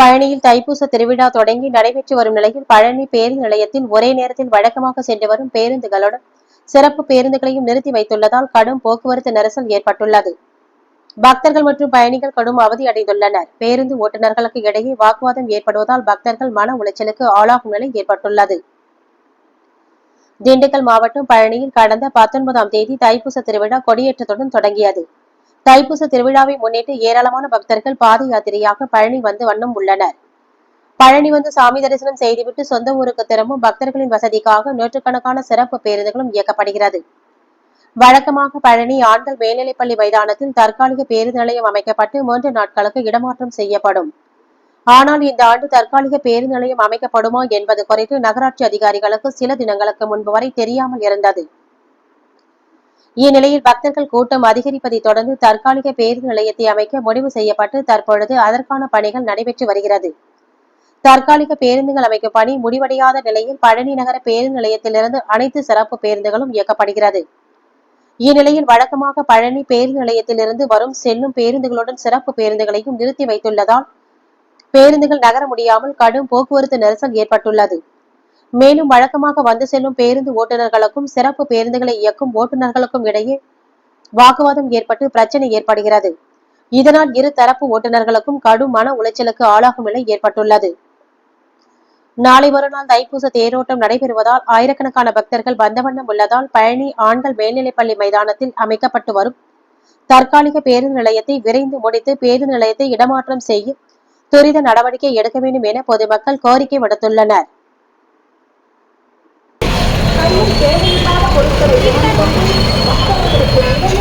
பழனியில் தைப்பூச திருவிழா தொடங்கி நடைபெற்று வரும் நிலையில் பழனி பேருந்து நிலையத்தில் ஒரே நேரத்தில் வழக்கமாக சென்று வரும் பேருந்துகளுடன் சிறப்பு பேருந்துகளையும் நிறுத்தி வைத்துள்ளதால் கடும் போக்குவரத்து நெரிசல் ஏற்பட்டுள்ளது. பக்தர்கள் மற்றும் பயணிகள் கடும் அவதி அடைந்துள்ளனர். பேருந்து ஓட்டுநர்களுக்கு இடையே வாக்குவாதம் ஏற்படுவதால் பக்தர்கள் மன உளைச்சலுக்கு ஆளாகும் நிலை ஏற்பட்டுள்ளது. திண்டுக்கல் மாவட்டம் பழனியில் கடந்த பத்தொன்பதாம் தேதி தைப்பூச திருவிழா கொடியேற்றத்துடன் தொடங்கியது. தைப்பூச திருவிழாவை முன்னிட்டு ஏராளமான பக்தர்கள் பாத யாத்திரையாக பழனி வந்து வண்ணம் உள்ளனர். பழனி வந்து சாமி தரிசனம் செய்துவிட்டு சொந்த ஊருக்கு திரும்பும் பக்தர்களின் வசதிக்காக நூற்றுக்கணக்கான சிறப்பு பேருந்துகளும் இயக்கப்படுகிறது. வழக்கமாக பழனி ஆண்கள் மேல்நிலைப்பள்ளி மைதானத்தில் தற்காலிக பேருந்து நிலையம் அமைக்கப்பட்டு மூன்று நாட்களுக்கு இடமாற்றம் செய்யப்படும். ஆனால் இந்த ஆண்டு தற்காலிக பேருந்து நிலையம் அமைக்கப்படுமா என்பது குறித்து நகராட்சி அதிகாரிகளுக்கு சில தினங்களுக்கு முன்பு வரை தெரியாமல் இருந்தது. இந்நிலையில் பக்தர்கள் கூட்டம் அதிகரிப்பதை தொடர்ந்து தற்காலிக பேருந்து நிலையத்தை அமைக்க முடிவு செய்யப்பட்டு தற்பொழுது அதற்கான பணிகள் நடைபெற்று வருகிறது. தற்காலிக பேருந்துகள் அமைக்கும் பணி முடிவடையாத நிலையில் பழனி நகர பேருந்து நிலையத்திலிருந்து அனைத்து சிறப்பு பேருந்துகளும் இயக்கப்படுகிறது. இந்நிலையில் வழக்கமாக பழனி பேருந்து நிலையத்திலிருந்து வரும் செல்லும் பேருந்துகளுடன் சிறப்பு பேருந்துகளையும் நிறுத்தி வைத்துள்ளதால் பேருந்துகள் நகர முடியாமல் கடும் போக்குவரத்து நெரிசல் ஏற்பட்டுள்ளது. மேலும் வழக்கமாக வந்து செல்லும் பேருந்து ஓட்டுநர்களுக்கும் சிறப்பு பேருந்துகளை இயக்கும் ஓட்டுநர்களுக்கும் இடையே வாக்குவாதம் ஏற்பட்டு பிரச்சனை ஏற்படுகிறது. இதனால் இரு தரப்பு ஓட்டுநர்களுக்கும் கடும் மன உளைச்சலுக்கு ஆளாகும் நிலை ஏற்பட்டுள்ளது. நாளை மறுநாள் தைப்பூச தேரோட்டம் நடைபெறுவதால் ஆயிரக்கணக்கான பக்தர்கள் வந்த வண்ணம் உள்ளதால் பழனி ஆண்கள் மேல்நிலைப்பள்ளி மைதானத்தில் அமைக்கப்பட்டு வரும். தற்காலிக பேருந்து நிலையத்தை விரைந்து முடித்து பேருந்து நிலையத்தை இடமாற்றம் செய்ய துரித நடவடிக்கை எடுக்க வேண்டும் என பொதுமக்கள் கோரிக்கை விடுத்துள்ளனர். தேவையில்லாத பொருட்களை வாங்கிக்கொண்டு பக்தர்களுக்கு